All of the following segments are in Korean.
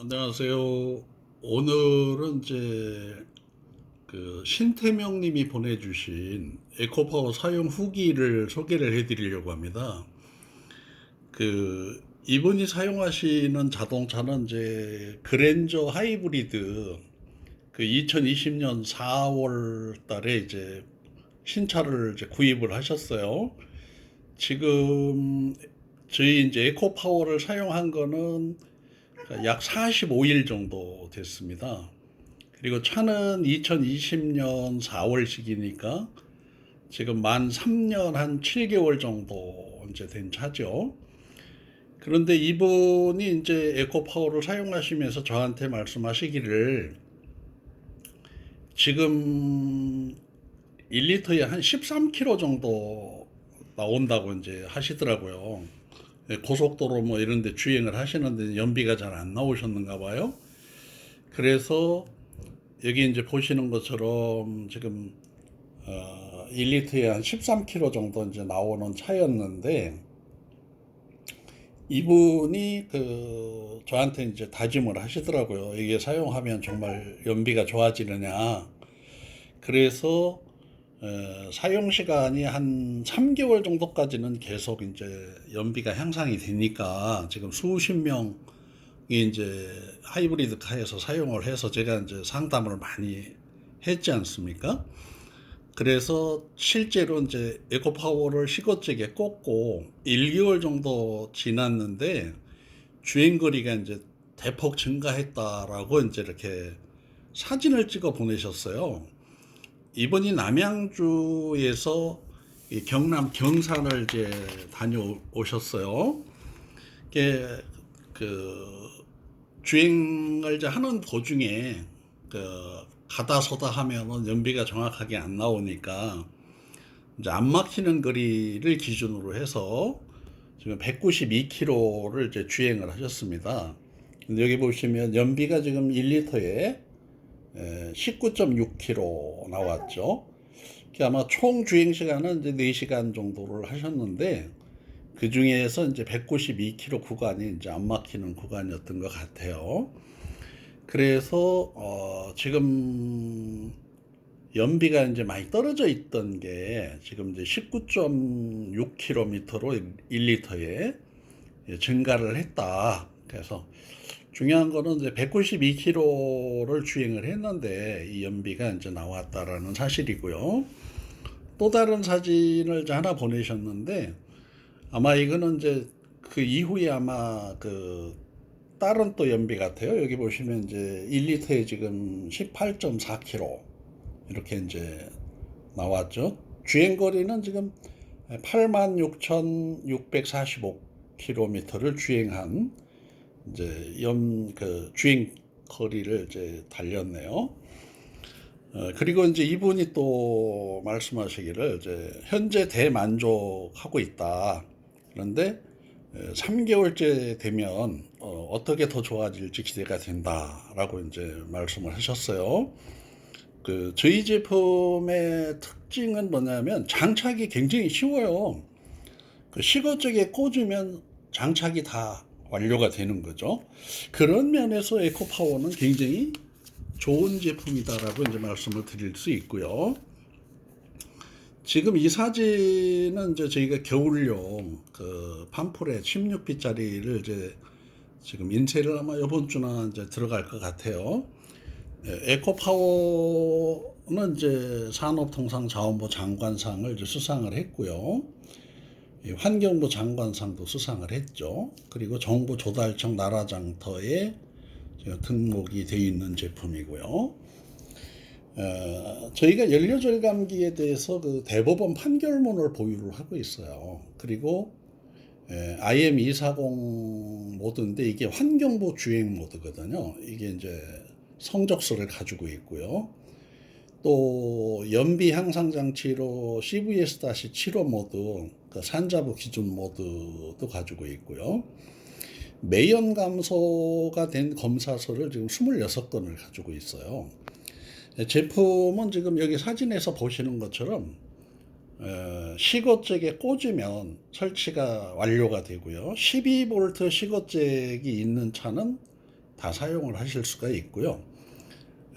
안녕하세요. 오늘은 이제 그 신태명 님이 보내주신 에코파워 사용 후기를 소개를 해드리려고 합니다. 그 이분이 사용하시는 자동차는 이제 그랜저 하이브리드 그 2020년 4월 달에 이제 신차를 이제 구입을 하셨어요. 지금 저희 이제 에코파워를 사용한 거는 약 45일 정도 됐습니다. 그리고 차는 2020년 4월식이니까 지금 만 3년 한 7개월 정도 이제 된 차죠. 그런데 이분이 이제 에코파워를 사용하시면서 저한테 말씀하시기를 지금 1리터에 한 13km 정도 나온다고 이제 하시더라고요. 예, 고속도로 뭐 이런 데 주행을 하시는데 연비가 잘 안 나오셨는가 봐요. 그래서 여기 이제 보시는 것처럼 지금 어 1리터에 한 13km 정도 이제 나오는 차였는데 이분이 그 저한테 이제 다짐을 하시더라고요. 이게 사용하면 정말 연비가 좋아지느냐. 그래서 어, 사용 시간이 한 3개월 정도까지는 계속 이제 연비가 향상이 되니까 지금 수십 명이 이제 하이브리드 카에서 사용을 해서 제가 이제 상담을 많이 했지 않습니까? 그래서 실제로 이제 에코파워를 시거잭에 꽂고 1개월 정도 지났는데 주행거리가 이제 대폭 증가했다라고 이제 이렇게 사진을 찍어 보내셨어요. 이번이 남양주에서 이 경남 경산을 이제 다녀오셨어요. 이게 그 주행을 이제 하는 도중에 그 가다 서다 하면은 연비가 정확하게 안 나오니까 이제 안 막히는 거리를 기준으로 해서 지금 192km를 이제 주행을 하셨습니다. 여기 보시면 연비가 지금 1리터에 19.6km 나왔죠. 그 아마 총 주행 시간은 이제 4시간 정도를 하셨는데 그 중에서 이제 192km 구간이 이제 안 막히는 구간이었던 것 같아요. 그래서 어 지금 연비가 이제 많이 떨어져 있던 게 지금 이제 19.6km로 1리터에 증가를 했다. 그래서 중요한 거는 이제 192km를 주행을 했는데 이 연비가 이제 나왔다라는 사실이고요. 또 다른 사진을 하나 보내셨는데 아마 이거는 이제 그 이후에 아마 그 다른 또 연비 같아요. 여기 보시면 이제 1리터에 지금 18.4km 이렇게 이제 나왔죠. 주행 거리는 지금 86,645km를 주행한 이제 연 그 주행 거리를 이제 달렸네요. 어, 그리고 이제 이분이 또 말씀하시기를 이제 현재 대만족하고 있다. 그런데 3개월째 되면 어, 어떻게 더 좋아질지 기대가 된다라고 이제 말씀을 하셨어요. 그 저희 제품의 특징은 뭐냐면 장착이 굉장히 쉬워요. 그 시거적에 꽂으면 장착이 다 완료가 되는 거죠. 그런 면에서 에코파워는 굉장히 좋은 제품이다라고 이제 말씀을 드릴 수 있고요. 지금 이 사진은 이제 저희가 겨울용 그 팜프렛 16빛짜리를 이제 지금 인쇄를 아마 이번 주나 이제 들어갈 것 같아요. 예, 에코파워는 이제 산업통상자원부 장관상을 이제 수상을 했고요. 환경부 장관상도 수상을 했죠. 그리고 정부 조달청 나라장터에 등록이 되어 있는 제품이고요. 어, 저희가 연료절 감기에 대해서 그 대법원 판결문을 보유를 하고 있어요. 그리고 에, IM240 모드인데 이게 환경부 주행 모드거든요. 이게 이제 성적서를 가지고 있고요. 또 연비 향상 장치로 CVS-75 모드, 그 산자부 기준 모드도 가지고 있고요. 매연 감소가 된 검사서를 지금 26건을 가지고 있어요. 제품은 지금 여기 사진에서 보시는 것처럼 어, 시거잭에 꽂으면 설치가 완료가 되고요. 12V 시거잭이 있는 차는 다 사용을 하실 수가 있고요.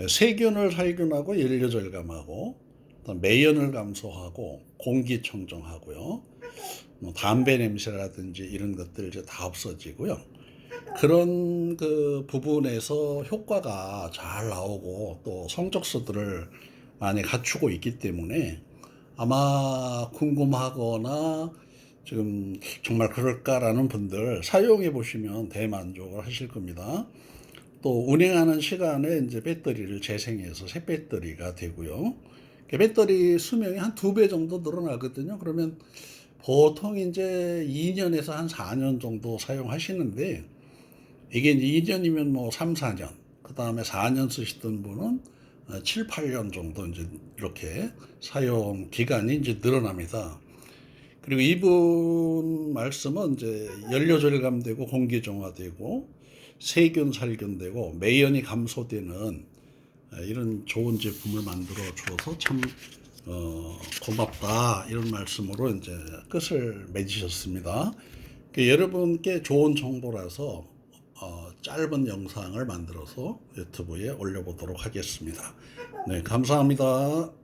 세균을 살균하고 연료 절감하고 매연을 감소하고 공기 청정하고요. 뭐 담배 냄새라든지 이런 것들 이제 다 없어지고요. 그런 그 부분에서 효과가 잘 나오고 또 성적서들을 많이 갖추고 있기 때문에 아마 궁금하거나 지금 정말 그럴까라는 분들 사용해 보시면 대만족을 하실 겁니다. 또 운행하는 시간에 이제 배터리를 재생해서 새 배터리가 되고요. 그 배터리 수명이 한 두 배 정도 늘어나거든요. 그러면 보통 이제 2년에서 한 4년 정도 사용하시는데 이게 이제 2년이면 뭐 3, 4년, 그 다음에 4년 쓰시던 분은 7, 8년 정도 이제 이렇게 사용 기간이 이제 늘어납니다. 그리고 이분 말씀은 이제 연료 절감되고 공기 정화되고 세균 살균되고 매연이 감소되는 이런 좋은 제품을 만들어 주어서 참 어, 고맙다 이런 말씀으로 이제 끝을 맺으셨습니다. 그 여러분께 좋은 정보라서 어, 짧은 영상을 만들어서 유튜브에 올려보도록 하겠습니다. 네, 감사합니다.